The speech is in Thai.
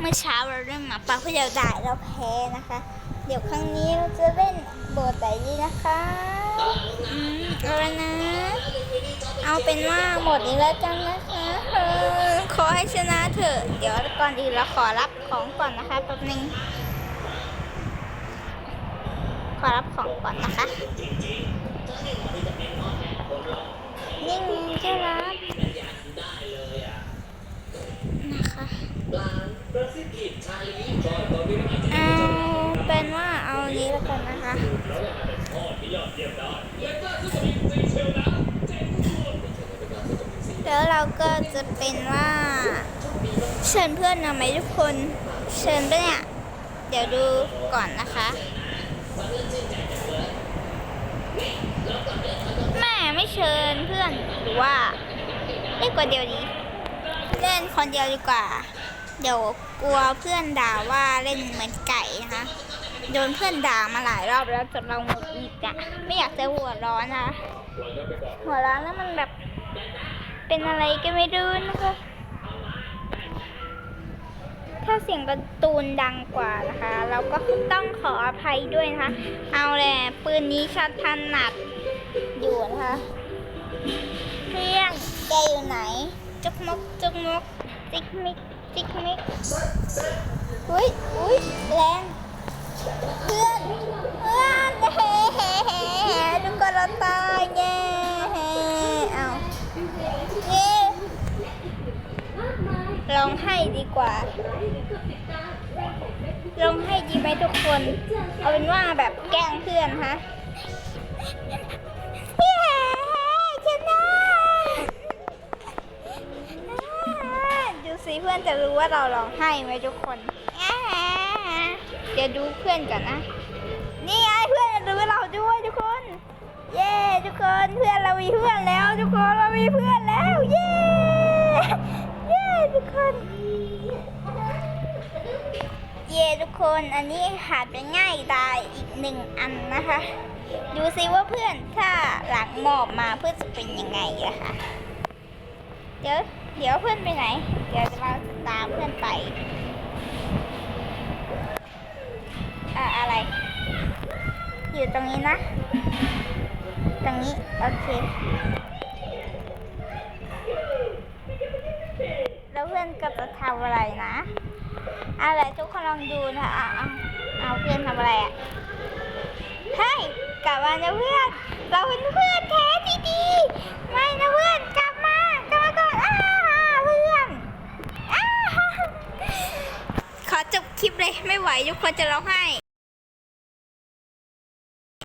เมื่อเช้าเราเล่นหมาป่าผู้เดียวได้เราแพ้นะคะ เดี๋ยวครั้งนี้เราจะเล่นโบสถ์ไหนดีนะคะอืมเอาละนะ เอาเป็นว่าหมดนี้แล้วกันนะคะเออขอให้ชนะเถอะ เดี๋ยวก่อนอื่นเราขอรับของก่อนนะคะแป๊บนึงขอรับของก่อนนะคะ แล้วเราก็จะเป็นว่า เชิญเพื่อนมาไหมทุกคน เชิญปะเนี่ย เดี๋ยวดูก่อนนะคะแม่ไม่เชิญเพื่อนหรือว่าเล่นคนเดียวดีเล่นคนเดียวดีกว่า เดี๋ยวกลัวเพื่อนด่าว่าเล่นเหมือนไก่นะคะ โดนเพื่อนด่ามาหลายรอบแล้วจนเราหงุดหงิดอะไม่อยากจะหัวร้อนนะ หัวร้อนแล้วมันแบบ เป็นอะไรก็ไม่รู้นะคะถ้าเสียงกระตูนดังกว่านะคะ เราก็ต้องขออภัยด้วยนะคะ เอาแหละปืนนี้ชัดถนัดอยู่นะคะเพื่อนแกอยู่ไหน จุกมกจุกมกจิกมิกจิกมิกอุ้ยอุ้ยแรง เพื่อนเพื่อนเฮ้เฮ้เฮ้เฮ้ทุกคนเราตายแย่เฮ้เอาเย่ร้องไห้ดีกว่าร้องไห้ดีไหมทุกคน เอาเป็นว่าแบบแกล้งเพื่อนฮะเย้ชนะดูสิเพื่อนจะรู้ว่าเราร้องไห้ไหมทุกคน เดี๋ยวดูเพื่อนก่อนนะ นี่ไงเพื่อนจะดูเราด้วยทุกคน เย้ทุกคนเพื่อนเรามีเพื่อนแล้ว ทุกคนเรามีเพื่อนแล้ว เย้ เย้ทุกคน เย่ทุกคนอันนี้หาเป็นง่ายได้อีกหนึ่งอันนะคะ ดูซิว่าเพื่อนถ้าหลังหมอบมาเพื่อนจะเป็นยังไงอะคะเดี๋ยวเดี๋ยวเพื่อนไปไหน เดี๋ยวจะมาตามเพื่อน ตรงนี้โอเคแล้วเพื่อนก็จะทำอะไรนะ อะไรทุกคนลองดูนะเอาเอาเอาเพื่อนทำอะไรอะเฮ้ยกลับมานะเพื่อน เราเป็นเพื่อนแท้ดีๆไม่นะเพื่อนกลับมากลับมาก่อนอ้าเพื่อนอ้าขอจบคลิปเลยไม่ไหวทุกคนจะร้องไห้